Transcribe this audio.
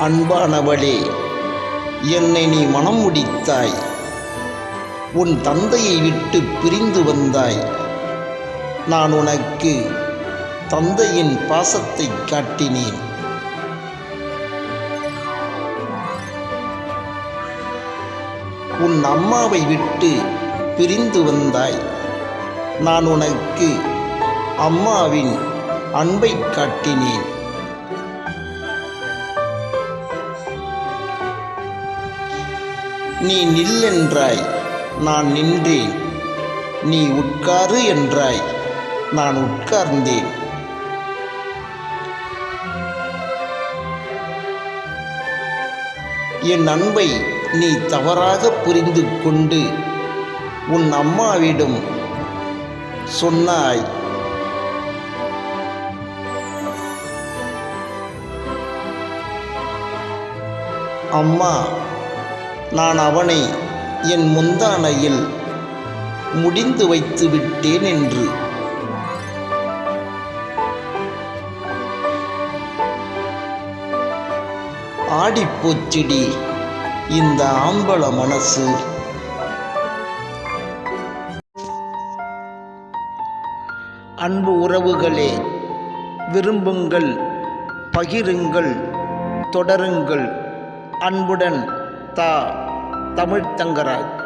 அன்பானவளே என்னை நீ மனம் முடித்தாய். உன் தந்தையை விட்டு பிரிந்து வந்தாய். நான் உனக்கு தந்தையின் பாசத்தை காட்டினேன். உன் அம்மாவை விட்டு பிரிந்து வந்தாய். நான் உனக்கு அம்மாவின் அன்பை காட்டினேன். நீ நில்லென்றாய் நான் நின்றேன். நீ உட்காரு என்றாய் நான் உட்கார்ந்தேன். என் அன்பை நீ தவறாக புரிந்து கொண்டு உன் அம்மாவிடம் சொன்னாய். அம்மா நான் அவனை என் முந்தானையில் முடிந்து வைத்து விட்டேன் என்று ஆடிப்போச்சிடி இந்த ஆம்பள மனசு. அன்பு உறவுகளே விரும்புங்கள் பகிருங்கள் தொடருங்கள். அன்புடன் தா தமிழ்த்தங்கராஜ்